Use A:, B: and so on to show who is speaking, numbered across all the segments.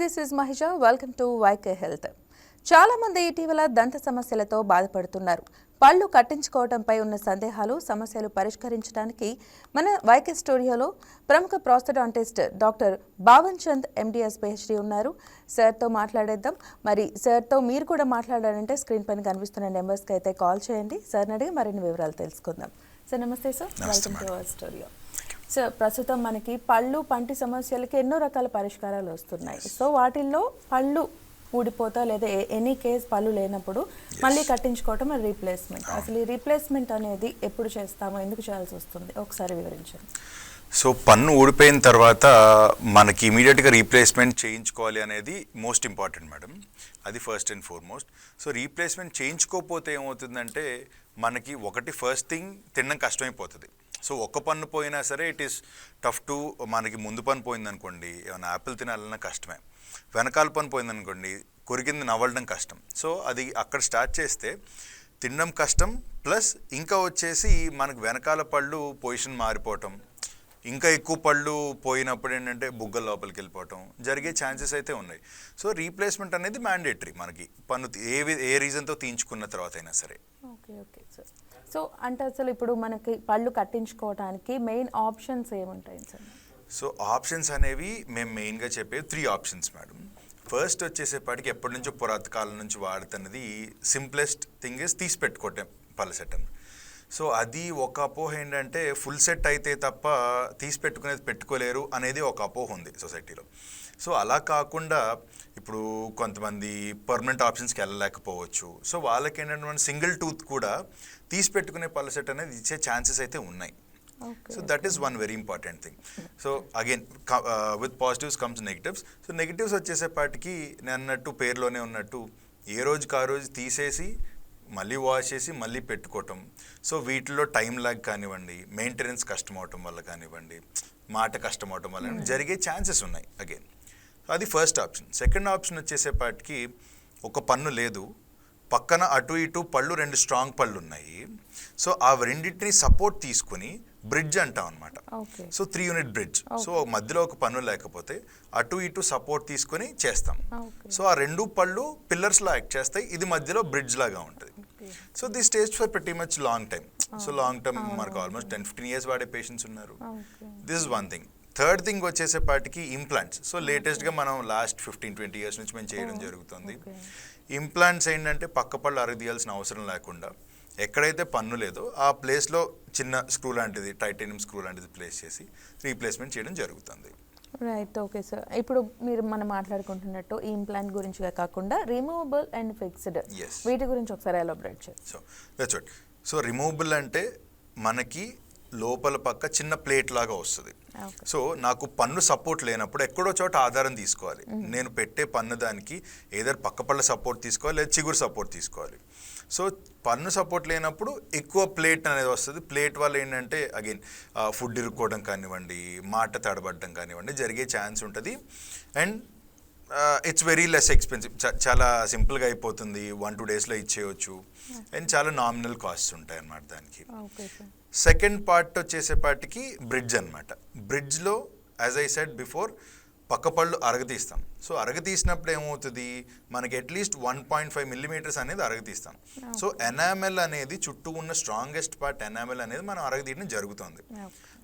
A: This is Mahisha welcome to Y K health చాలా మంది ఇటీవల దంత సమస్యలతో బాధపడుతున్నారు. పళ్ళు కట్టించుకోవడంపై ఉన్న సందేహాలు సమస్యలు పరిష్కరించడానికి మన వైకే స్టూడియోలో ప్రముఖ prosthodontist doctor Bhavan Chand MDS PhD ఉన్నారు. సార్తో మాట్లాడేద్దాం. మరి సార్తో మీరు కూడా మాట్లాడాలంటే స్క్రీన్ పైన కనిపిస్తున్న నెంబర్స్కి అయితే కాల్ చేయండి. సార్ని అడిగి మరిన్ని వివరాలు తెలుసుకుందాం. సార్ నమస్తే sir. Welcome to our studio so ప్రస్తుతం మనకి పళ్ళు పంటి సమస్యలకి ఎన్నో రకాల పరిష్కారాలు వస్తున్నాయి. సో వాటిల్లో పళ్ళు ఊడిపోతా లేదా ఎనీ కేస్ పళ్ళు లేనప్పుడు మళ్ళీ కట్టించుకోవటం రీప్లేస్మెంట్ అసలు ఈ రీప్లేస్మెంట్ అనేది ఎప్పుడు చేస్తామో ఎందుకు చేయాల్సి వస్తుంది? ఒకసారి వివరించండి.
B: సో పన్ను ఊడిపోయిన తర్వాత మనకి ఇమీడియట్గా రీప్లేస్మెంట్ చేయించుకోవాలి అనేది మోస్ట్ ఇంపార్టెంట్ మేడం అది first and foremost so replacement చేయించుకోకపోతే ఏమవుతుందంటే మనకి ఒకటి ఫస్ట్ థింగ్ తినడం కష్టమైపోతుంది. సో ఒక్క పన్ను పోయినా సరే ఇట్ ఈస్ టఫ్ టు మనకి ముందు పన్ను పోయిందనుకోండి ఏమైనా యాపిల్ తినాలన్నా కష్టమే. వెనకాల పన్ను పోయిందనుకోండి కొరికింది నవ్వడం కష్టం. సో అది అక్కడ స్టార్ట్ చేస్తే తినడం కష్టం ప్లస్ ఇంకా వచ్చేసి మనకు వెనకాల పళ్ళు పొజిషన్ మారిపోవటం ఇంకా ఎక్కువ పళ్ళు పోయినప్పుడు ఏంటంటే బుగ్గల లోపలికి వెళ్ళిపోవటం జరిగే ఛాన్సెస్ అయితే ఉన్నాయి. సో రీప్లేస్మెంట్ అనేది మ్యాండేటరీ మనకి. పన్ను ఏ ఏ రీజన్తో తీయించుకున్న తర్వాత అయినా సరే.
A: Okay okay sir. సో అంటే అసలు ఇప్పుడు మనకి పళ్ళు కట్టించుకోవడానికి మెయిన్ ఆప్షన్స్ ఏముంటాయి సార్?
B: సో ఆప్షన్స్ అనేవి మేము మెయిన్గా చెప్పే త్రీ ఆప్షన్స్ మేడం. ఫస్ట్ వచ్చేసేపాటికి ఎప్పటి నుంచో పురాతకాలం నుంచి వాడుతున్నది సింప్లెస్ట్ థింగ్ ఇస్ తీసి పెట్టుకోవటం పళ్ళ సెట్ అని సో అది ఒక అపోహ ఏంటంటే ఫుల్ సెట్ అయితే తప్ప తీసి పెట్టుకునేది పెట్టుకోలేరు అనేది ఒక అపోహ ఉంది సొసైటీలో. సో అలా కాకుండా ఇప్పుడు కొంతమంది పర్మనెంట్ ఆప్షన్స్కి వెళ్ళలేకపోవచ్చు. సో వాళ్ళకి ఏంటంటే మన సింగిల్ టూత్ కూడా తీసి పెట్టుకునే పళ్ళ సెట్ అనేది ఇచ్చే ఛాన్సెస్ అయితే ఉన్నాయి. So that is one very important thing. So again with positives comes negatives. So negatives వచ్చేసేపాటికి నేను అన్నట్టు పేరులోనే ఉన్నట్టు ఏ రోజుకి ఆ రోజు తీసేసి మళ్ళీ వాష్ చేసి మళ్ళీ పెట్టుకోవటం. సో వీటిలో టైం లాగ్ కానివ్వండి మెయింటెనెన్స్ కష్టం అవటం వల్ల కానివ్వండి మాట కష్టం అవటం వల్ల జరిగే ఛాన్సెస్ ఉన్నాయి అగైన్. అది ఫస్ట్ ఆప్షన్ సెకండ్ ఆప్షన్ వచ్చేసేపాటికి ఒక పన్ను లేదు. పక్కన అటు ఇటు పళ్ళు రెండు స్ట్రాంగ్ పళ్ళు ఉన్నాయి సో ఆ రెండింటిని సపోర్ట్ తీసుకుని బ్రిడ్జ్ అంటాం అనమాట so three unit bridge so మధ్యలో ఒక పన్ను లేకపోతే అటు ఇటు సపోర్ట్ తీసుకొని చేస్తాం. సో ఆ రెండు పళ్ళు పిల్లర్స్ లా యాక్ట్ చేస్తాయి. ఇది మధ్యలో బ్రిడ్జ్ లాగా ఉంటుంది. So the stage for pretty much long time so long term మనకు ఆల్మోస్ట్ టెన్ ఫిఫ్టీన్ ఇయర్స్ వాడే పేషెంట్స్ ఉన్నారు. This is one thing third thing వచ్చేసేపాటికి implants so లేటెస్ట్గా మనం లాస్ట్ ఫిఫ్టీన్ ట్వంటీ ఇయర్స్ నుంచి మేము చేయడం జరుగుతుంది. ఇంప్లాంట్స్ ఏంటంటే పక్క పళ్ళు అరగదీయాల్సిన అవసరం లేకుండా ఎక్కడైతే పన్ను లేదో ఆ ప్లేస్లో చిన్న స్క్రూ లాంటిది టైటానియం స్క్రూ లాంటిది ప్లేస్ చేసి రీప్లేస్మెంట్ చేయడం జరుగుతుంది.
A: రైట్ ఓకే సార్ ఇప్పుడు మీరు మనం మాట్లాడుకుంటున్నట్టు ఈ ఇంప్లాంట్ గురించి కాకుండా రిమూవబుల్ అండ్ ఫిక్స్డ్. వీటి గురించి ఒకసారి ఎలాబరేట్ చేయండి.
B: సో దట్స్ సో రిమూవబుల్ అంటే మనకి లోపల పక్క చిన్న ప్లేట్ లాగా వస్తుంది. సో నాకు పన్ను సపోర్ట్ లేనప్పుడు ఎక్కడో చోట ఆధారం తీసుకోవాలి. నేను పెట్టే పన్ను దానికి ఏదర్ పక్క పళ్ళ సపోర్ట్ తీసుకోవాలి లేదా చిగురు సపోర్ట్ తీసుకోవాలి. సో పన్ను సపోర్ట్ లేనప్పుడు ఎక్కువ ప్లేట్ అనేది వస్తుంది. ప్లేట్ వల్ల ఏంటంటే అగైన్ ఫుడ్ ఇరుక్కోవడం కానివ్వండి మాట తడబడడం కానివ్వండి జరిగే ఛాన్స్ ఉంటుంది. And it's very less expensive చాలా సింపుల్గా అయిపోతుంది. వన్ టూ డేస్లో ఇచ్చేయచ్చు. అండ్ చాలా నామినల్ కాస్ట్ ఉంటాయి అన్నమాట దానికి
A: సార్
B: సెకండ్ పార్ట్ వచ్చేసేపాటికి బ్రిడ్జ్ అనమాట బ్రిడ్జ్లో యాజ్ ఐ సెడ్ బిఫోర్ పక్క పళ్ళు అరగతీస్తాం. సో అరగతీసినప్పుడు ఏమవుతుంది? మనకి at least one point five millimetres అనేది అరగతీస్తాం. సో ఎనామెల్ అనేది చుట్టూ ఉన్న స్ట్రాంగెస్ట్ పార్ట్ ఎనామెల్ అనేది మనం అరగతీయడం జరుగుతుంది.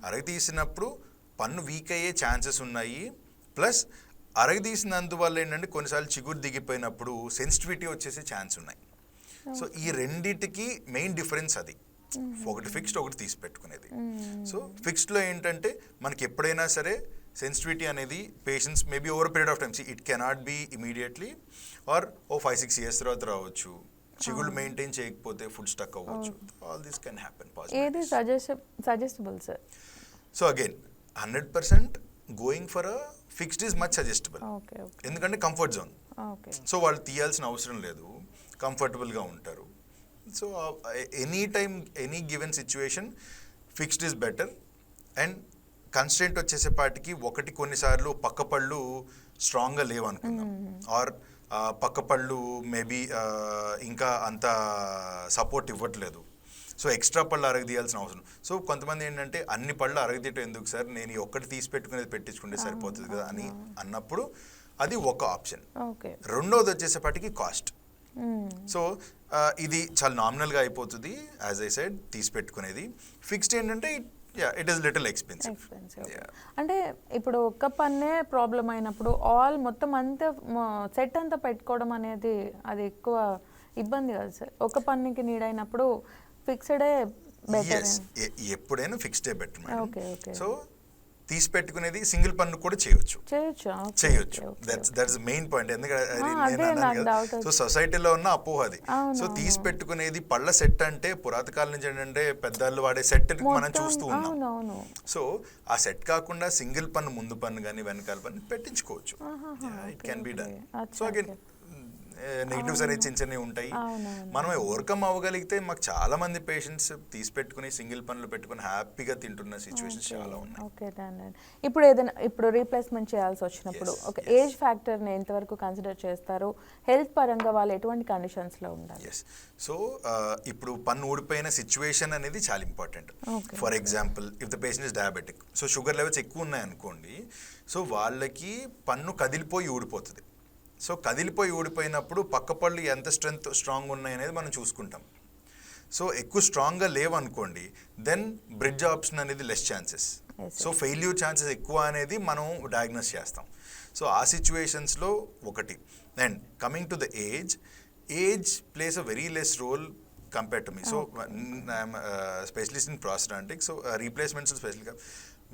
B: అరగతీసినప్పుడు పన్ను వీక్ అయ్యే ఛాన్సెస్ ఉన్నాయి. ప్లస్ అరగతీసినందువల్ల ఏంటంటే కొన్నిసార్లు చిగురు దిగిపోయినప్పుడు సెన్సిటివిటీ వచ్చేసే ఛాన్స్ ఉన్నాయి. సో ఈ రెండిటికి మెయిన్ డిఫరెన్స్ అది. ఒకటి ఫిక్స్డ్ ఒకటి తీసి పెట్టుకునేది సో ఫిక్స్డ్లో ఏంటంటే మనకి ఎప్పుడైనా సరే సెన్సిటివిటీ అనేది patients maybe over period of time it cannot be immediately or oh five six years తర్వాత రావచ్చు. చిగుళ్ళు మెయింటైన్ చేయకపోతే ఫుడ్ స్టక్ అవ్వచ్చు. ఆల్ దిస్ కెన్ హ్యాపెన్
A: ఏది suggest suggestible sir
B: so again hundred percent going for a fixed is much suggestible ఎందుకంటే comfort zone
A: okay
B: so వాళ్ళు తీయాల్సిన అవసరం లేదు. కంఫర్టబుల్గా ఉంటారు. So any time any given situation fixed is better and constant వచ్చేసేపాటికి ఒకటి కొన్నిసార్లు పక్క పళ్ళు స్ట్రాంగ్గా లేవు అనుకుందాం. ఆర్ పక్క పళ్ళు మేబీ ఇంకా అంత సపోర్ట్ ఇవ్వట్లేదు. సో ఎక్స్ట్రా పళ్ళు అరగదీయాల్సిన అవసరం సో కొంతమంది ఏంటంటే అన్ని పళ్ళు అరగదీయటం ఎందుకు సార్? నేను ఈ ఒక్కటి తీసి పెట్టుకునేది పెట్టించుకుంటే సరిపోతుంది కదా అని అన్నప్పుడు అది ఒక ఆప్షన్ రెండోది వచ్చేసేపటికి కాస్ట్ సో ఆ, ఇది చాలా నామినల్గా అయిపోతుంది. యాజ్ ఐ సైడ్ తీసి పెట్టుకునేది. ఫిక్స్డ్ ఏంటంటే ఇట్ ఈస్ లిటిల్ ఎక్స్పెన్సివ్
A: అంటే ఇప్పుడు ఒక్క పన్నే ప్రాబ్లం అయినప్పుడు ఆల్ మొత్తం అంతా సెట్ అంతా పెట్టుకోవడం అనేది అది ఎక్కువ ఇబ్బంది కదా సార్. ఒక పన్నుకి నీడ్ అయినప్పుడు ఫిక్స్డే బెటర్
B: ఎప్పుడైనా ఫిక్స్డ్ బెటర్. సో తీసి పెట్టుకునేది సింగిల్ పన్ను కూడా చేయొచ్చు.
A: చేయొచ్చు?
B: దట్స్ దట్స్ మెయిన్ పాయింట్ ఎందుకంటే సో సొసైటీలో ఉన్న అపోహ అది. సో తీసి పెట్టుకునేది పళ్ళ సెట్ అంటే పురాతకాలం నుంచి ఏంటంటే పెద్దలు వాడే సెట్ మనం చూస్తూ ఉన్నాం. సో ఆ సెట్ కాకుండా సింగిల్ పన్ను ముందు పన్ను కానీ వెనకాల పన్ను పెట్టించుకోవచ్చు. It can be done so again negatives అనేది చిన్న చిన్నవి ఉంటాయి. మనం ఓవర్కమ్ అవ్వగలిగితే మాకు చాలా మంది పేషెంట్స్ తీసి పెట్టుకుని సింగిల్ పనులు పెట్టుకుని హ్యాపీగా తింటున్న సిచ్యువేషన్స్ చాలా ఉన్నాయి.
A: ఓకే ఇప్పుడు ఏదైనా ఇప్పుడు రీప్లేస్మెంట్ చేయాల్సి వచ్చినప్పుడు ఒక. ఏజ్ ఫ్యాక్టర్ని ఎంతవరకు కన్సిడర్ చేస్తారు? హెల్త్ పరంగా వాళ్ళు ఎటువంటి కండిషన్స్లో ఉండాలి?
B: ఎస్ సో ఇప్పుడు పన్ను ఊడిపోయిన సిచ్యువేషన్ అనేది చాలా important. For example if the patient is diabetic so sugar levels ఎక్కువ ఉన్నాయనుకోండి సో వాళ్ళకి పన్ను కదిలిపోయి ఊడిపోతుంది. సో కదిలిపోయి ఊడిపోయినప్పుడు పక్క పళ్ళు ఎంత స్ట్రెంత్ స్ట్రాంగ్ ఉన్నాయి అనేది మనం చూసుకుంటాం. సో ఎక్కువ స్ట్రాంగ్గా లేవనుకోండి దెన్ బ్రిడ్జ్ ఆప్షన్ అనేది less chances so failure chances ఎక్కువ అనేది మనం డయాగ్నోస్ చేస్తాం. సో ఆ సిచ్యువేషన్స్లో ఒకటి. And coming to the age age place a very less role compare to me so specialist in prosthodontic so replacements స్పెషల్గా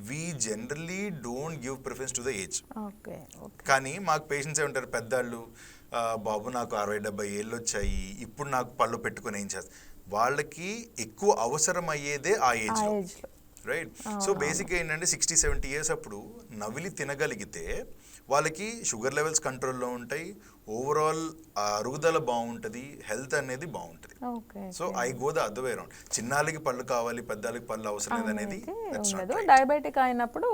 B: we generally don't give preference to the age కానీ మాకు పేషెంట్స్ ఉంటారు పెద్దవాళ్ళు "ఆ, బాబు నాకు అరవై డెబ్బై ఏళ్ళు వచ్చాయి ఇప్పుడు నాకు పళ్ళు పెట్టుకొని ఏం చేస్తారు వాళ్ళకి ఎక్కువ అవసరం అయ్యేదే ఆ ఏజ్లో రైట్ సో బేసిక్గా ఏంటంటే సిక్స్టీ సెవెంటీ ఇయర్స్ అప్పుడు నవిలి తినగలిగితే వాళ్ళకి షుగర్ లెవెల్స్ కంట్రోల్లో ఉంటాయి ఓవరాల్ అరుగుదల బాగుంటుంది హెల్త్ అనేది బాగుంటుంది. So I go the other way round చిన్నాళ్ళకి పళ్ళు కావాలి పెద్దలకి పళ్ళు అవసరం లేదనేది.
A: డయాబెటిక్ అయినప్పుడు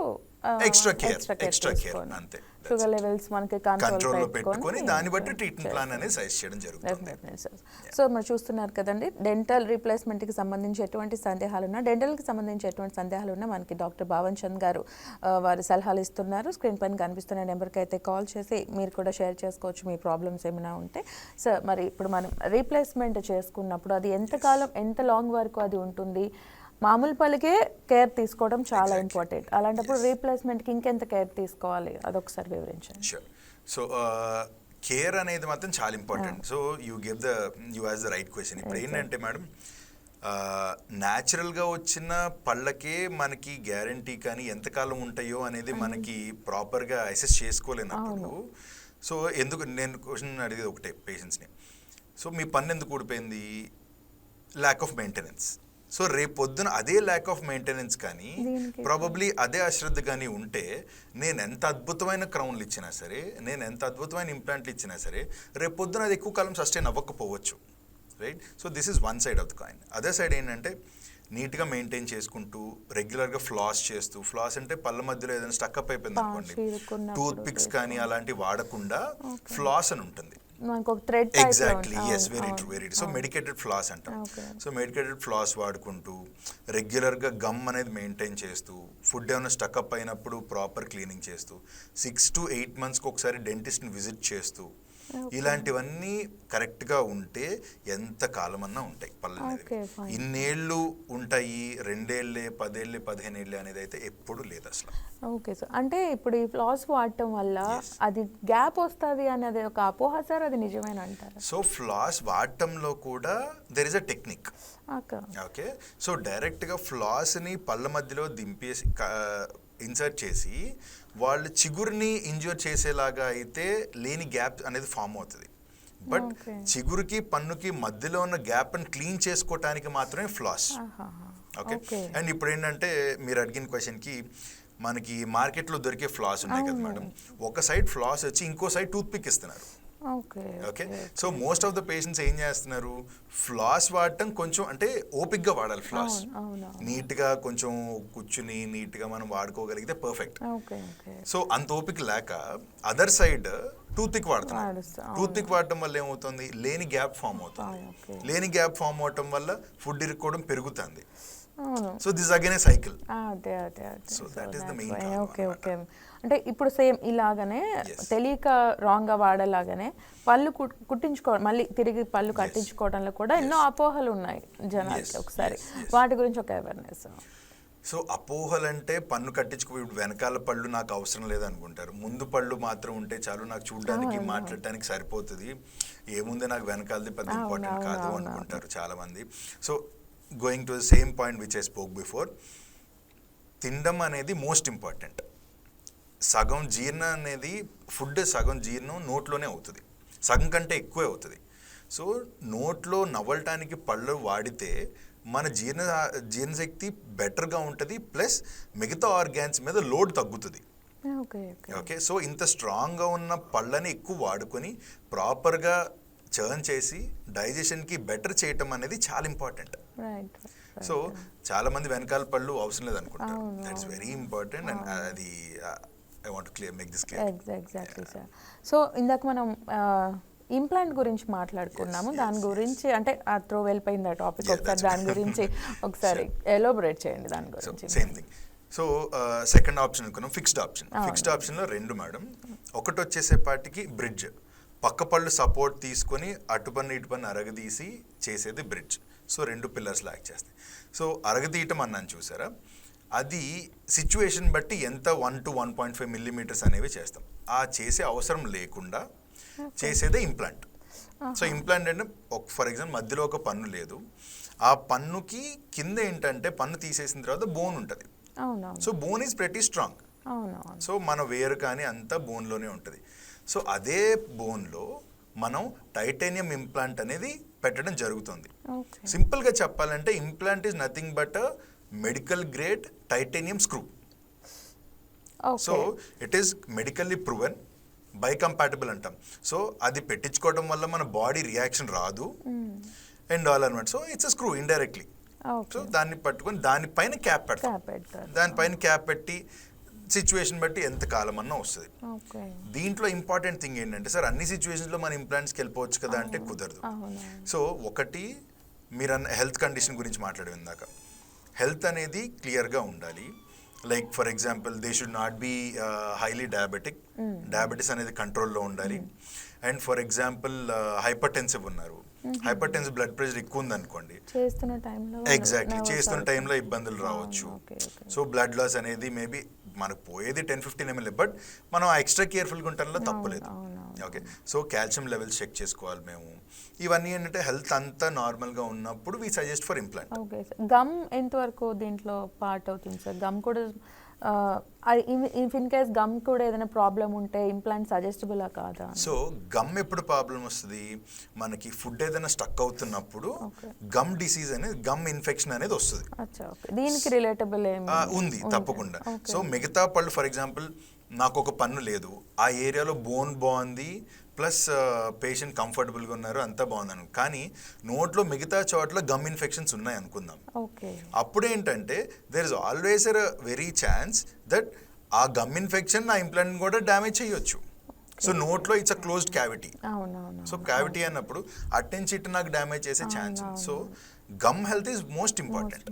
B: Extra care, extra care, అంతే.
A: షుగర్ లెవెల్స్ మనకి కంట్రోల్
B: పెట్టుకొని దాన్ని బట్టి ట్రీట్మెంట్ ప్లాన్ అనేది సజెస్ట్ చేయడం జరుగుతుంది.
A: సో మరి చూస్తున్నారు కదండి డెంటల్ రీప్లేస్మెంట్కి సంబంధించి ఎటువంటి సందేహాలు ఉన్నా డెంటల్కి సంబంధించి ఎటువంటి సందేహాలు ఉన్నా మనకి డాక్టర్ భావన్ చంద్ గారు వారు సలహాలు ఇస్తున్నారు. స్క్రీన్ పైన కనిపిస్తున్న నెంబర్కి అయితే కాల్ చేసి మీరు కూడా షేర్ చేసుకోవచ్చు మీ ప్రాబ్లమ్స్ ఏమైనా ఉంటే. సో మరి ఇప్పుడు మనం రీప్లేస్మెంట్ చేసుకున్నప్పుడు అది ఎంతకాలం ఎంత లాంగ్ వరకు అది ఉంటుంది? మామూలు పళ్ళకే కేర్ తీసుకోవడం చాలా. ఇంపార్టెంట్ అలాంటప్పుడు రీప్లేస్మెంట్కి ఇంకెంత కేర్ తీసుకోవాలి? అదొకసారి వివరించండి.
B: సో కేర్ uh, అనేది మాత్రం చాలా important so you give the you has the right question ఇప్పుడు ఏంటంటే మేడం న్యాచురల్గా వచ్చిన పళ్ళకే మనకి గ్యారంటీ కానీ ఎంతకాలం ఉంటాయో అనేది మనకి ప్రాపర్గా అసెస్ చేసుకోలేనప్పుడు సో ఎందుకు నేను క్వశ్చన్ అడిగేది ఒకటే పేషెంట్స్ని సో మీ పన్ను ఎందుకు ఊడిపోయింది? ల్యాక్ ఆఫ్ మెయింటెనెన్స్ సో రేపు పొద్దున అదే ల్యాక్ ఆఫ్ మెయింటెనెన్స్ కానీ ప్రాబబ్లీ అదే అశ్రద్ధ కానీ ఉంటే నేను ఎంత అద్భుతమైన క్రౌన్లు ఇచ్చినా సరే నేను ఎంత అద్భుతమైన ఇంప్లాంట్లు ఇచ్చినా సరే రేపు పొద్దున అది ఎక్కువ కాలం సస్టైన్ అవ్వకపోవచ్చు. Right so this is one side of the coin other side ఏంటంటే నీట్గా మెయింటైన్ చేసుకుంటూ రెగ్యులర్గా ఫ్లాస్ చేస్తూ ఫ్లాస్ అంటే పళ్ళ మధ్యలో ఏదైనా స్టక్అప్ అయిపోయింది అనుకోండి టూత్ పిక్స్ కానీ అలాంటివి వాడకుండా ఫ్లాస్ అని ఉంటుంది. Exactly yes very true very so medicated floss అంటాం. సో మెడికేటెడ్ ఫ్లాస్ వాడుకుంటూ రెగ్యులర్గా గమ్ అనేది మెయింటైన్ చేస్తూ ఫుడ్ ఏమైనా స్టక్అప్ అయినప్పుడు ప్రాపర్ క్లీనింగ్ చేస్తూ సిక్స్ టు ఎయిట్ మంత్స్కి ఒకసారి డెంటిస్ట్ని విజిట్ చేస్తూ ఇలాంటివన్నీ కరెక్ట్గా ఉంటే ఎంత కాలమన్నా ఉంటాయి పళ్ళు అనేవి. ఇన్నేళ్ళు ఉంటాయి రెండేళ్ళే పదేళ్ళే పదిహేను ఏళ్ళే అనేది అయితే ఎప్పుడు లేదు అసలు.
A: ఓకే సార్ అంటే ఇప్పుడు ఈ ఫ్లాస్ వాడటం వల్ల. అది గ్యాప్ వస్తుంది అనేది ఒక అపోహ సార్ అది నిజమేనా అంటారా?
B: సో ఫ్లాస్ వాడటంలో కూడా there is a technique
A: okay
B: okay so డైరెక్ట్గా ఫ్లాస్ని పళ్ళ మధ్యలో దింపేసి ఇన్సర్ట్ చేసి వాళ్ళు చిగురుని ఇంజూర్ చేసేలాగా అయితే లేని గ్యాప్ అనేది ఫామ్ అవుతుంది బట్. చిగురుకి పన్నుకి మధ్యలో ఉన్న గ్యాప్ని క్లీన్ చేసుకోవటానికి మాత్రమే ఫ్లాస్. ఓకే అండ్ ఇప్పుడు ఏంటంటే మీరు అడిగిన క్వశ్చన్కి మనకి మార్కెట్లో దొరికే ఫ్లాస్ ఉన్నాయి కదా. మేడం ఒక సైడ్ ఫ్లాస్ వచ్చి ఇంకో సైడ్ టూత్ పిక్ ఇస్తున్నారు
A: okay
B: so most of the patients ఏం చేస్తున్నారు? ఫ్లాస్ వాడటం కొంచెం అంటే ఓపిక్గా వాడాలి ఫ్లాస్. నీట్గా కొంచెం కూర్చుని నీట్గా మనం వాడుకోగలిగితే పర్ఫెక్ట్ సో అంత ఓపిక లేక అదర్ సైడ్ టూత్ పిక్ వాడుతున్నారు
A: వాడుస్తా, అవును.
B: టూత్ పిక్ వాడటం వల్ల ఏమవుతుంది? లేని గ్యాప్ ఫామ్ అవుతుంది. లేని గ్యాప్ ఫామ్ అవటం వల్ల ఫుడ్ ఇరుక్కోవడం పెరుగుతుంది. So this again a cycle. that is the main problem
A: okay. Okay. అంటే ఇప్పుడు సేమ్ ఇలాగనే. తెలియక రాంగ్గా వాడేలాగానే పళ్ళు కుట్- కుట్టించుకోవడం మళ్ళీ తిరిగి పళ్ళు కట్టించుకోవడంలో కూడా ఎన్నో అపోహలు ఉన్నాయి జనాలకి ఒకసారి. వాటి గురించి ఒక అవేర్నెస్
B: సో అపోహలంటే పన్ను కట్టించుకో ఇప్పుడు వెనకాల పళ్ళు నాకు అవసరం లేదనుకుంటారు. ముందు పళ్ళు మాత్రం ఉంటే చాలు నాకు చూడడానికి మాట్లాడడానికి సరిపోతుంది. ఏముంది నాకు వెనకాలది పెద్ద ఇంపార్టెంట్ కాదు అనుకుంటారు చాలా మంది so going to the same point which I spoke before తినడం అనేది మోస్ట్ ఇంపార్టెంట్ సగం జీర్ణం అనేది ఫుడ్ సగం జీర్ణం నోట్లోనే అవుతుంది. సగం కంటే ఎక్కువే అవుతుంది. సో నోట్లో నవ్వటానికి పళ్ళు వాడితే మన జీర్ణ జీర్ణశక్తి బెటర్గా ఉంటుంది ప్లస్ మిగతా ఆర్గాన్స్ మీద లోడ్ తగ్గుతుంది.
A: ఓకే
B: సో ఇంత స్ట్రాంగ్గా ఉన్న పళ్ళని ఎక్కువ వాడుకొని ప్రాపర్గా చర్న్ చేసి డైజెషన్కి బెటర్ చేయటం అనేది చాలా ఇంపార్టెంట్.
A: రైట్
B: సో చాలా మంది వెనకాల పళ్ళు అవసరం లేదు అనుకుంటారు
A: అవును,
B: that is very important and అది I want clear make this clear
A: exactly sir so ఇందాక మనం ఇంప్లాంట్ గురించి మాట్లాడుకున్నాము. దాని గురించి అంటే ఆ త్రో వెళ్ళిపోయింది ఆ టాపిక్ ఒకసారి దాని. గురించి ఒకసారి ఎలోబరేట్ చేయండి దాని గురించి.
B: Same thing so second option అనుకున్నాం ఫిక్స్డ్ ఆప్షన్. ఫిక్స్డ్ ఆప్షన్లో రెండు మేడం ఒకటి వచ్చేసేపాటికి బ్రిడ్జ్ పక్క పళ్ళు సపోర్ట్ తీసుకొని అటు పన్ను ఇటు పన్ను అరగదీసి చేసేది బ్రిడ్జ్ సో రెండు పిల్లర్స్ లాక్ చేస్తాయి. సో అరగదీయటం అన్నాను చూసారా? అది సిచ్యువేషన్ బట్టి ఎంత one to one point five millimetres అనేవి చేస్తాం. ఆ చేసే అవసరం లేకుండా చేసేదే ఇంప్లాంట్ సో ఇంప్లాంట్ అంటే ఒక ఫర్ ఎగ్జాంపుల్ మధ్యలో ఒక పన్ను లేదు. ఆ పన్నుకి కింద ఏంటంటే పన్ను తీసేసిన తర్వాత బోన్ ఉంటుంది. So bone is pretty strong so మన వేరు కానీ అంతా బోన్లోనే ఉంటుంది. సో అదే బోన్లో మనం టైటానియం ఇంప్లాంట్ అనేది పెట్టడం జరుగుతుంది. సింపుల్గా చెప్పాలంటే implant is nothing but medical grade titanium screw so it is medically proven biocompatible అంటాం. సో అది పెట్టించుకోవడం వల్ల మన బాడీ రియాక్షన్ రాదు. అండ్ ఆల్ అనమాట so it's screw indirectly so దాన్ని పట్టుకొని దానిపైన క్యాప్ పెడతాం. దానిపైన క్యాప్ పెట్టి సిచ్యువేషన్ బట్టి ఎంత కాలం అన్నా వస్తుంది. దీంట్లో ఇంపార్టెంట్ థింగ్ ఏంటంటే సార్ అన్ని సిచ్యువేషన్స్లో మన ఇంప్లాంట్స్కి వెళ్ళిపోవచ్చు కదా అంటే కుదరదు. సో ఒకటి మీరు అన్న హెల్త్ కండిషన్ గురించి మాట్లాడే ఇందాక. హెల్త్ అనేది క్లియర్గా ఉండాలి. Like for example they should not be highly diabetic. Diabetes అనేది కంట్రోల్లో ఉండాలి. And for example hypertensive ఉన్నారు. హైపర్ టెన్సివ్ బ్లడ్ ప్రెషర్ ఎక్కువ ఉందనుకోండి.
A: చేస్తున్న టైంలో
B: ఎగ్జాక్ట్లీ చేస్తున్న టైంలో ఇబ్బందులు రావచ్చు. సో బ్లడ్ లాస్ అనేది మేబీ మనకు పోయేది టెన్ ఫిఫ్టీన్ ఎంఎల్ బట్ మనం ఎక్స్ట్రా కేర్ఫుల్గా ఉండటంలో తప్పలేదు. Okay. So calcium levels check చేసుకోవాలి మేము. ఇవన్నీ ఏంటంటే హెల్త్ అంతా నార్మల్గా ఉన్నప్పుడు we suggest for implant.
A: Okay. Sir gum ఎంతవరకు దీంట్లో పార్ట్ అవుతుంది సార్? గమ్ కూడా ఇఫ్ ఇన్ కేస్ గమ్ కూడా ఏదైనా ప్రాబ్లం ఉంటే ఇంప్లాంట్ సజెస్టబులా కాదా?
B: సో గమ్ ఎప్పుడు ప్రాబ్లం వస్తుంది? మనకి ఫుడ్ ఏదైనా స్టక్ అవుతున్నప్పుడు. గమ్ డిసీజ్ అనేది గమ్ ఇన్ఫెక్షన్ అనేది వస్తుంది.
A: దీనికి రిలేటబుల్
B: ఉంది తప్పకుండా. సో మిగతా పళ్ళు ఫర్ ఎగ్జాంపుల్ నాకు ఒక పన్ను లేదు. ఆ ఏరియాలో బోన్ బాగుంది ప్లస్ పేషెంట్ కంఫర్టబుల్గా ఉన్నారు అంతా బాగుంది కానీ నోట్లో మిగతా చోట్ల గమ్ ఇన్ఫెక్షన్స్ ఉన్నాయి అనుకుందాం.
A: ఓకే.
B: అప్పుడు ఏంటంటే there is always a very chance that ఆ గమ్ ఇన్ఫెక్షన్ నా ఇంప్లాంట్ కూడా డ్యామేజ్ చేయొచ్చు. సో నోట్లో it's a closed cavity. So cavity అన్నప్పుడు అటెన్స్ ఇటు నాకు డ్యామేజ్ చేసే chance. So gum health is most important.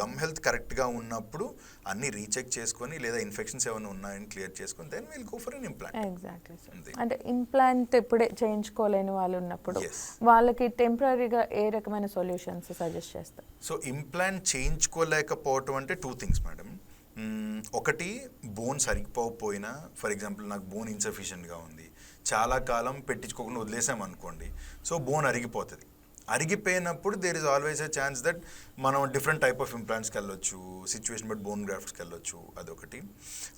B: Gum health కరెక్ట్గా ఉన్నప్పుడు అన్ని రీచెక్ చేసుకొని లేదా ఇన్ఫెక్షన్స్ ఏమైనా ఉన్నాయని క్లియర్ చేసుకొని then will go for an implant.
A: Exactly. అంటే ఇంప్లాంట్ ఇప్పుడే చేయించుకోలేని వాళ్ళు ఉన్నప్పుడు. వాళ్ళకి టెంపరీగా ఏ రకమైన సొల్యూషన్స్ సజెస్ట్ చేస్తారు?
B: సో ఇంప్లాంట్ చేయించుకోలేకపోవటం అంటే టూ థింగ్స్ మేడం. ఒకటి బోన్ సరిగిపోకపోయినా ఫర్ ఎగ్జాంపుల్ నాకు బోన్ ఇన్సఫిషియెంట్గా ఉంది చాలా కాలం పెట్టించుకోకుండా వదిలేసాం అనుకోండి సో బోన్ అరిగిపోతుంది. అరిగిపోయినప్పుడు there is always a chance that మనం డిఫరెంట్ టైప్ ఆఫ్ ఇంప్లాంట్స్కి వెళ్ళొచ్చు సిచ్యువేషన్ బట్ బోన్ గ్రాఫ్ట్స్కి వెళ్ళొచ్చు అదొకటి.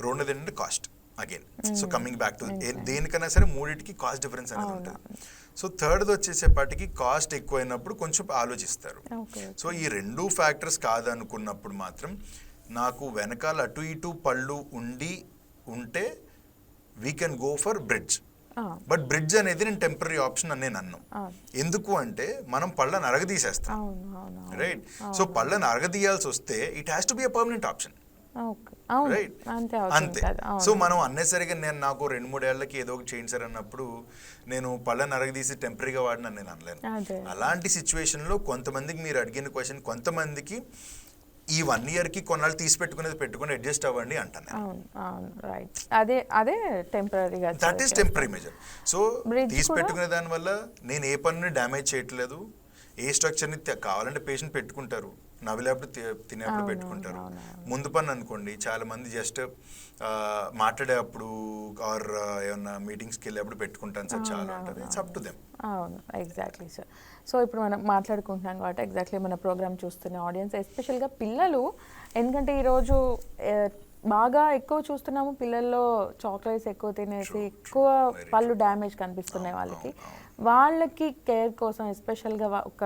B: రెండోది ఏంటంటే cost again so coming back to. దేనికైనా సరే మూడింటికి కాస్ట్ డిఫరెన్స్ అనేది. ఉంటుంది. సో థర్డ్ వచ్చేసేపటికి కాస్ట్ ఎక్కువైనప్పుడు కొంచెం ఆలోచిస్తారు. సో ఈ రెండు ఫ్యాక్టర్స్ కాదనుకున్నప్పుడు మాత్రం నాకు వెనకాల అటు ఇటు పళ్ళు ఉండి ఉంటే we can go for bridge but bridge అనేది నేను టెంపరీ ఆప్షన్ అని నేను అన్నాను ఎందుకు అంటే మనం పళ్ళని అరగదీసేస్తాం. రైట్ సో పళ్ళని అరగదీయాల్సి వస్తే it has to be a permanent option right
A: అంతే.
B: సో మనం అన్నెసరిగా నేను నాకు రెండు మూడేళ్ళకి ఏదో ఒకటి చేయించారు అన్నప్పుడు నేను పళ్ళని అరగదీసి టెంపరీగా వాడిన నేను అనలేను. అలాంటి సిచ్యువేషన్లో కొంతమందికి మీరు అడిగిన క్వశ్చన్ కొంతమందికి ఈ వన్ ఇయర్కి కొన్నాళ్ళు తీసి పెట్టుకునేది పెట్టుకుని అడ్జస్ట్ అవ్వండి అంటాను
A: రైట్ అదే అదే టెంపరీగా
B: that is temporary measure so తీసి పెట్టుకునే దానివల్ల నేను ఏ పనిని డ్యామేజ్ చేయట్లేదు ఏ స్ట్రక్చర్ని కావాలంటే పేషెంట్ పెట్టుకుంటారు. నవ్విలేప్పుడు తినేప్పుడు పెట్టుకుంటారు. ముందు పని అనుకోండి చాలా మంది జస్ట్ మాట్లాడేటప్పుడు ఆర్ ఏమన్నా మీటింగ్స్కి వెళ్ళేప్పుడు పెట్టుకుంటాను సార్ చాలా
A: అవును,
B: ఇట్స్ అప్ టు దెమ్
A: అవును ఎగ్జాక్ట్లీ సార్ సో ఇప్పుడు మనం మాట్లాడుకుంటున్నాం కాబట్టి ఎగ్జాక్ట్లీ మన ప్రోగ్రామ్ చూస్తున్న ఆడియన్స్ ఎస్పెషల్గా పిల్లలు ఎందుకంటే ఈరోజు బాగా ఎక్కువ చూస్తున్నాము పిల్లల్లో చాక్లెట్స్ ఎక్కువ తినేసి ఎక్కువ పళ్ళు. డ్యామేజ్ కనిపిస్తున్నాయి వాళ్ళకి. వాళ్ళకి కేర్ కోసం ఎస్పెషల్గా ఒక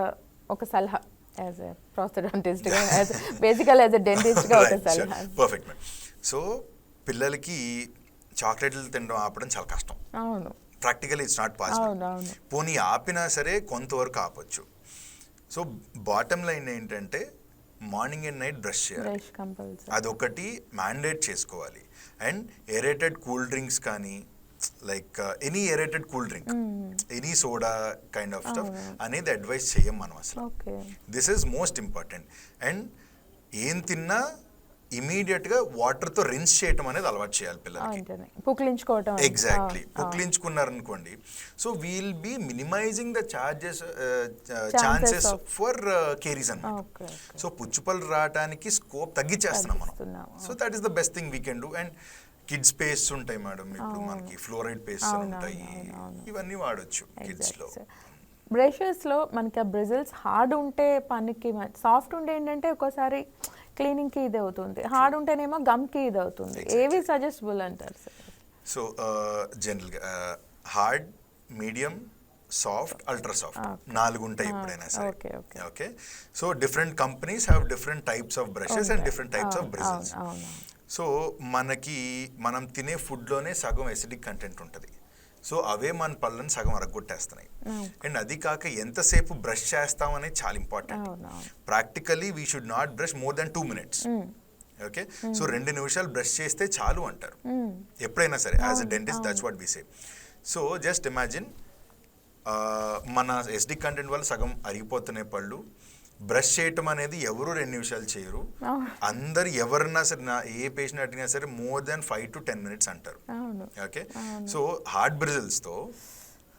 A: ఒక సలహా యాజ్ ఎ ప్రాస్థడాంటిస్ట్గా యాజ్ బేసికల్ యాజ్ ఎ డెంటిస్ట్గా
B: పర్ఫెక్ట్ మ్యామ్ సో పిల్లలకి చాక్లెట్లు తినడం ఆపడం చాలా కష్టం.
A: అవును.
B: ప్రాక్టికల్ ఇట్స్ నాట్ పాసిబుల్ పోనీ ఆపినా సరే కొంతవరకు ఆపొచ్చు. సో బాటమ్ లైన్ ఏంటంటే మార్నింగ్ అండ్ నైట్ బ్రష్ చేయాలి. అదొకటి మ్యాండేట్ చేసుకోవాలి. అండ్ ఎరేటెడ్ కూల్ డ్రింక్స్ కానీ like any aerated cool drink any soda kind of stuff. అనేది అడ్వైస్ చేయం మనం అసలు. This is most important and ఏం తిన్నా ఇమీడియట్గా వాటర్తో రిన్స్ చేయటం అనేది అలవాటు చేయాలి పిల్లలకి.
A: పుక్లించుకోవటం ఆ.
B: పుక్లించుకున్నారనుకోండి so we'll be minimising the charges
A: Chances
B: chances for caries
A: okay
B: so పుచ్చుపళ్ళు రావడానికి స్కోప్ తగ్గించేస్తున్నాం మనం. So that is the best thing we can do and kids paste ఉంటాయి మేడం. ఇప్పుడు. మనకి ఫ్లోరైడ్ పేస్ట్ ఉంటాయి. ఇవన్నీ వాడొచ్చు కిడ్స్లో
A: బ్రషెస్లో మనకి ఆ బ్రిజిల్స్ హార్డ్ ఉంటే పనికి సాఫ్ట్ ఉంటే ఏంటంటే ఒక్కోసారి క్లీనింగ్కి ఇది అవుతుంది. హార్డ్ ఉంటేనేమో గమ్కి ఇది అవుతుంది. ఏవి సజెస్టబుల్ అంటారు సార్
B: సో జనరల్గా hard medium soft ultra soft
A: Okay.
B: నాలుగు ఉంటాయి
A: Ah,
B: ఎప్పుడైనా సరే. Okay so different companies have different types of brushes and. Different types of
A: అవును,
B: బ్రిజిల్స్. సో మనకి మనం తినే ఫుడ్లోనే సగం ఎసిడిక్ కంటెంట్ ఉంటుంది. సో అవే మన పళ్ళని సగం అరగొట్టేస్తున్నాయి. అండ్ అది కాక ఎంతసేపు బ్రష్ చేస్తాం అనేది చాలా important. Practically we should not brush more than two minutes okay so రెండు నిమిషాలు బ్రష్ చేస్తే చాలు అంటారు. ఎప్పుడైనా సరే యాజ్
A: అవును,
B: dentist that's what we say so just imagine మన ఎస్డి కంటెంట్ వల్ల సగం అరిగిపోతున్నాయి పళ్ళు బ్రష్ చేయటం అనేది ఎవరు రెండు నిమిషాలు చేయరు. అందరు ఎవరన్నా సరే నా ఏ పేషెంట్ అడిగినా సరే more than five to ten minutes అంటారు. ఓకే. సో హార్డ్ బ్రిజిల్స్తో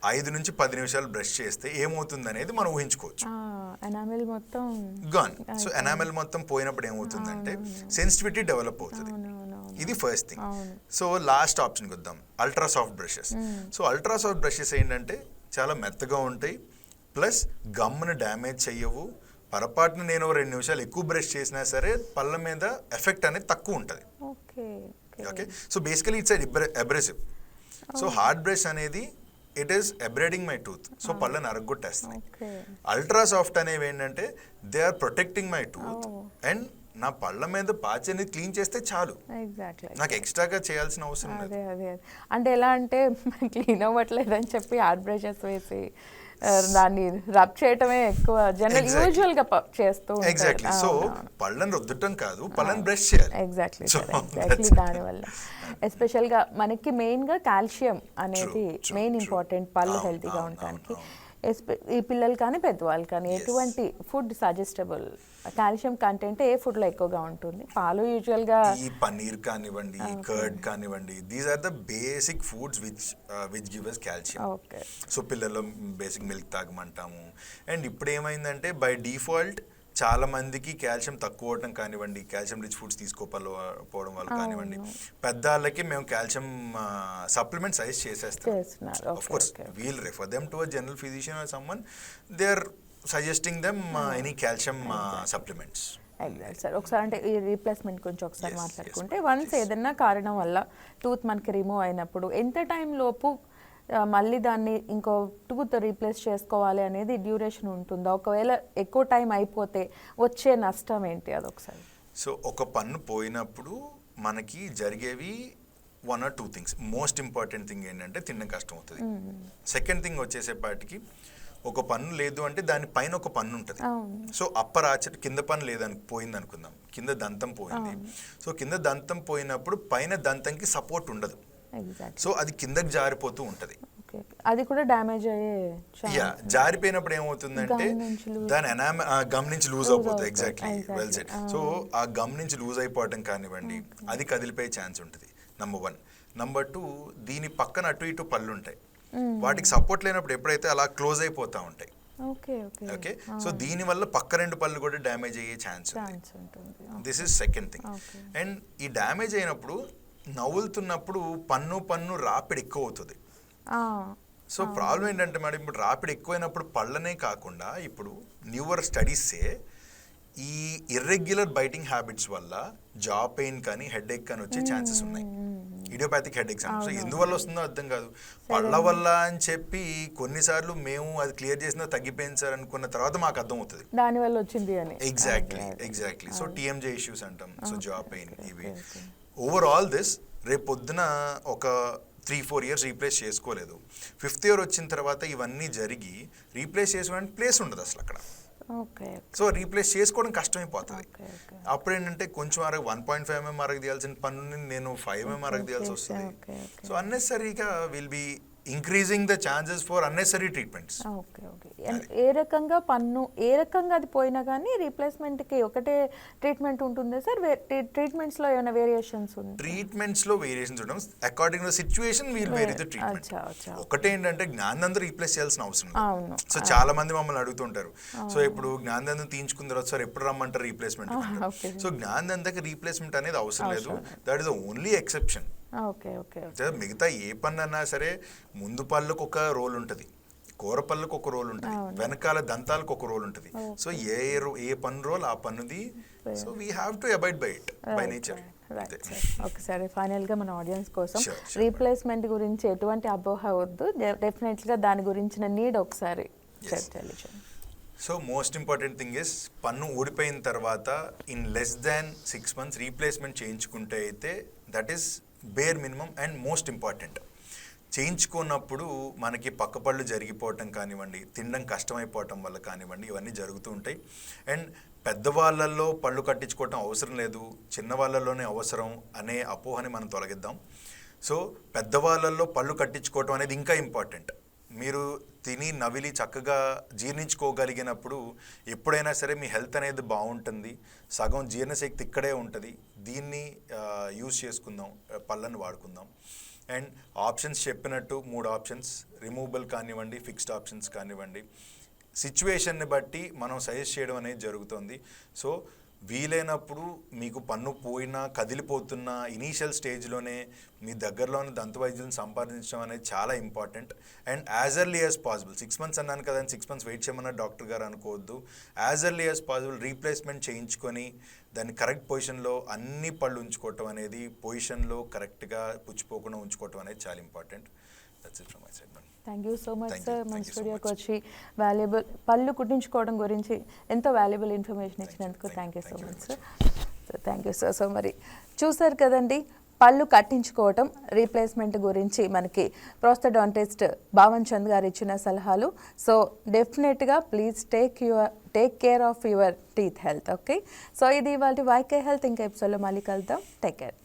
B: ఐదు నుంచి పది నిమిషాలు బ్రష్ చేస్తే ఏమవుతుంది అనేది మనం ఊహించుకోవచ్చు.
A: ఎనామిల్ మొత్తం
B: గాన్ సో. ఎనామెల్ మొత్తం పోయినప్పుడు ఏమవుతుందంటే. సెన్సిటివిటీ డెవలప్ అవుతుంది. ఇది ఫస్ట్ థింగ్. సో లాస్ట్ ఆప్షన్కి వద్దాం ultra soft brushes. So ultra soft brushes ఏంటంటే చాలా మెత్తగా ఉంటాయి. ప్లస్ గమ్మును డ్యామేజ్ చెయ్యవు. పొరపాటున నేను రెండు నిమిషాలు ఎక్కువ బ్రష్ చేసినా సరే పళ్ళ మీద ఎఫెక్ట్ అనేది తక్కువ ఉంటుంది.
A: Okay
B: okay. So basically it's abrasive so hard brush అనేది it is abrading my tooth so పళ్ళని అరగొట్టేస్తున్నాయి అల్ట్రా సాఫ్ట్ అనేవి ఏంటంటే they are protecting my tooth. And నా పళ్ళ మీద పాచి అనేది క్లీన్ చేస్తే చాలు.
A: ఎగ్జాక్ట్లీ
B: నాకు ఎక్స్ట్రాగా చేయాల్సిన అవసరం లేదు.
A: అంటే ఎలా అంటే క్లీన్ అవ్వట్లేదు అని చెప్పి హార్డ్ బ్రషెస్ వేసి దాన్ని రబ్ చేయటమే ఎక్కువ జనరల్. యూజువల్గా చేస్తూ
B: ఎగ్జాక్ట్లీ సో పళ్ళని రుద్దటం కాదు పళ్ళని బ్రష్ చేయాలి.
A: Exactly exactly. దానివల్ల. ఎస్పెషల్గా మనకి మెయిన్గా కాల్షియం అనేది మెయిన్. ఇంపార్టెంట్ పళ్ళు హెల్తీగా ఎస్పె- ఈ పిల్లలు కానీ పెద్దవాళ్ళు కానీ. ఎటువంటి ఫుడ్ సజెస్టబుల్ కాల్షియం కంటెంట్ ఏ ఫుడ్లో ఎక్కువగా ఉంటుంది? పాలు యూజువల్గా
B: ఈ పన్నీర్ కానివ్వండి కర్డ్ కానివ్వండి these are the basic foods which which give us calcium.
A: Okay.
B: So పిల్లలు బేసిక్ మిల్క్ తాగమంటాము. అండ్ ఇప్పుడు ఏమైందంటే బై డిఫాల్ట్ చాలా మందికి కాల్షియం తక్కువ అవడం కానివ్వండి కాల్షియం రిచ్ ఫుడ్స్ తీసుకోపోవడం వల్ల కానివ్వండి. పెద్దవాళ్ళకి మేము కాల్షియం సప్లిమెంట్ సజెస్ట్ చేసేస్తాం. Of course. We'll refer them to a general physician or someone they are suggesting them any calcium supplements
A: exact sir ఒకసారి అంటే ఈ రీప్లేస్మెంట్ గురించి ఒకసారి మాట్లాడుకుంటే వన్స్. ఏదైనా కారణం వల్ల టూత్ మనకి రిమూవ్ అయినప్పుడు ఎంత టైం లోపు మళ్ళీ దాన్ని ఇంకో టూత్ రీప్లేస్ చేసుకోవాలి అనేది డ్యూరేషన్ ఉంటుందా? ఒకవేళ ఎక్కువ టైం అయిపోతే వచ్చే నష్టం ఏంటి అది ఒకసారి
B: సో ఒక పన్ను పోయినప్పుడు మనకి జరిగేవి one or two things most important thing ఏంటంటే తినడం కష్టం అవుతుంది సెకండ్ థింగ్ వచ్చేసేపాటికి ఒక పన్ను లేదు అంటే దాని పైన ఒక పన్ను ఉంటుంది. సో అప్పర్ ఆచర్ కింద పన్ను లేదని పోయింది అనుకుందాం కింద దంతం పోయింది. సో కింద దంతం పోయినప్పుడు పైన దంతంకి సపోర్ట్ ఉండదు. సో అది కిందకి జారిపోతూ ఉంటుంది.
A: అది కూడా డ్యామేజ్ అయ్యే
B: యా జారిపోయినప్పుడు ఏమవుతుందంటే దాని ఎనామ గమ్ నుంచి లూజ్ అయిపోతుంది. ఎగ్జాక్ట్లీ. వెల్ సెట్ సో ఆ గమ్ నుంచి లూజ్ అయిపోవటం కానివ్వండి అది కదిలిపోయే ఛాన్స్ ఉంటుంది. నంబర్ వన్ నంబర్ టూ దీని పక్కన అటు ఇటు పళ్ళు ఉంటాయి వాటికి సపోర్ట్ లేనప్పుడు ఎప్పుడైతే అలా క్లోజ్ అయిపోతా ఉంటాయి.
A: ఓకే
B: సో దీని వల్ల పక్క రెండు పళ్ళు కూడా డ్యామేజ్ అయ్యే ఛాన్స్ ఉంది. This is second thing. And ఈ డ్యామేజ్ అయినప్పుడు నవ్వులుతున్నప్పుడు పన్ను పన్ను రాపిడి ఎక్కువ అవుతుంది సో ప్రాబ్లం ఏంటంటే మేడం ఇప్పుడు రాపిడ్ ఎక్కువైనప్పుడు పళ్ళనే కాకుండా ఇప్పుడు న్యూవర్ స్టడీసే ఈ ఇర్రెగ్యులర్ బైటింగ్ హ్యాబిట్స్ వల్ల జా పెయిన్ కానీ హెడ్ ఎక్ కానీ వచ్చే ఛాన్సెస్ ఉన్నాయి. ఇడియోపాథిక్ హెడ్ ఎక్స్ సో ఎందువల్ల వస్తుందో అర్థం కాదు. పళ్ళ వల్ల అని చెప్పి కొన్నిసార్లు మేము అది క్లియర్ చేసినా తగ్గిపోయింది సార్ అనుకున్న తర్వాత మాకు అర్థం అవుతుంది
A: దాని వల్ల వచ్చింది అని
B: exactly exactly so TMJ issues అంటాం. సో జా పెయిన్ ఇవి. ఓవరాల్ దిస్ రేపు పొద్దున ఒక త్రీ ఫోర్ ఇయర్స్ రీప్లేస్ చేసుకోలేదు. ఫిఫ్త్ ఇయర్ వచ్చిన తర్వాత ఇవన్నీ జరిగి రీప్లేస్ చేసుకోవడానికి ప్లేస్ ఉండదు అసలు అక్కడ.
A: ఓకే
B: సో రీప్లేస్ చేసుకోవడం కష్టమైపోతుంది. అప్పుడు ఏంటంటే కొంచెం అరగ వన్ పాయింట్ ఫైవ్ ఎంఎం అరగ తీయాల్సిన పన్నుని నేను ఫైవ్ ఎంఎం అరగ తీయాల్సి వస్తుంది. So అన్నెసరీగా will be increasing the chances for unnecessary treatments
A: okay okay ఏ రకంగా పన్ను ఏ రకంగా అది పోయినా కానీ రీప్లేస్మెంట్కి ఒకటే ట్రీట్మెంట్ ఉంటుందా సార్? ట్రీట్మెంట్స్లో ఏమైనా వేరియేషన్స్ ఉంది?
B: ట్రీట్మెంట్స్లో వేరియేషన్స్ ఉండడం according to situation we'll vary the treatment. ఒకటే ఏంటంటే జ్ఞానందరూ రీప్లేస్ చేయాల్సిన అవసరం.
A: అవును,
B: సో చాలా మంది మమ్మల్ని అడుగుతుంటారు. సో ఇప్పుడు జ్ఞానందం తీయించుకున్న తర్వాత సార్ ఎప్పుడు రమ్మంటారు రీప్లేస్మెంట్. సో జ్ఞానందకి రీప్లేస్మెంట్ అనేది అవసరం లేదు. దట్ ఇస్ ఓన్లీ ఎక్సెప్షన్ మిగతా ఏ పన్ను అన్నా సరే ముందు పళ్ళకు ఒక రోల్ ఉంటుంది. కూర పళ్ళకు ఒక రోల్ ఉంటుంది. వెనకాల దంతాలకు ఒక రోల్ ఉంటుంది. సో ఏ ఏ పన్ను రోల్ ఆ పన్నుది so we have to abide by it by nature
A: right sir okay సరే ఫైనల్గా మన ఆడియన్స్ కోసం రీప్లేస్మెంట్ గురించి ఎటువంటి అపోహ వద్దు. డెఫినెట్గా దాని గురించిన నీడ్ ఒకసారి
B: so most important thing is పన్ను ఊడిపోయిన తర్వాత in less than six months replacement చేయించుకుంటే అయితే that is bare minimum and most important చేయించుకున్నప్పుడు మనకి పక్క పళ్ళు జరిగిపోవటం కానివ్వండి తినడం కష్టమైపోవటం వల్ల కానివ్వండి ఇవన్నీ జరుగుతూ ఉంటాయి. అండ్ పెద్దవాళ్ళల్లో పళ్ళు కట్టించుకోవటం అవసరం లేదు చిన్నవాళ్ళలోనే అవసరం అనే అపోహని మనం తొలగిద్దాం. సో పెద్దవాళ్ళల్లో పళ్ళు కట్టించుకోవటం అనేది ఇంకా ఇంపార్టెంట్ మీరు తిని నవిలి చక్కగా జీర్ణించుకోగలిగినప్పుడు ఎప్పుడైనా సరే మీ హెల్త్ అనేది బాగుంటుంది. సగం జీర్ణశక్తి ఇక్కడే ఉంటుంది. దీన్ని యూజ్ చేసుకుందాం. పళ్ళను వాడుకుందాం. అండ్ ఆప్షన్స్ చెప్పినట్టు మూడు ఆప్షన్స్. రిమూవబుల్ కానివ్వండి ఫిక్స్డ్ ఆప్షన్స్ కానివ్వండి. సిచ్యువేషన్ని బట్టి మనం సజెస్ట్ చేయడం అనేది జరుగుతుంది. సో వీలైనప్పుడు మీకు పన్ను పోయినా కదిలిపోతున్న ఇనీషియల్ స్టేజ్లోనే మీ దగ్గరలోని దంతవైద్యులను సంపాదించడం అనేది చాలా important. And as early as possible six months అన్నాను కదా సిక్స్ మంత్స్ వెయిట్ చేయమన్న డాక్టర్ గారు అనుకోవద్దు. As early as possible replacement చేయించుకొని దాన్ని కరెక్ట్ పొజిషన్లో అన్ని పళ్ళు ఉంచుకోవటం అనేది పొజిషన్లో కరెక్ట్గా పుచ్చిపోకుండా ఉంచుకోవటం అనేది చాలా important. That's it from my side
A: thank you so much
B: Thank you.
A: Sir మన స్టూడియోకి. వచ్చి వాల్యుబుల్ పళ్ళు కుట్టించుకోవడం గురించి ఎంతో వాల్యుబుల్ ఇన్ఫర్మేషన్
B: Thank you.
A: ఇచ్చినందుకు thank you. So
B: Thank you
A: much sir so thank you sir so మరి చూసారు కదండి పళ్ళు కట్టించుకోవటం రీప్లేస్మెంట్ గురించి మనకి ప్రోస్తడాంటిస్ట్ భావన్ చంద్ గారు ఇచ్చిన సలహాలు. సో డెఫినెట్గా please take your take care of your teeth health okay so ఇది ఇవాళ వైకే హెల్త్ ఇంకా ఎపిసోడ్లో మళ్ళీ కలుద్దాం. Take care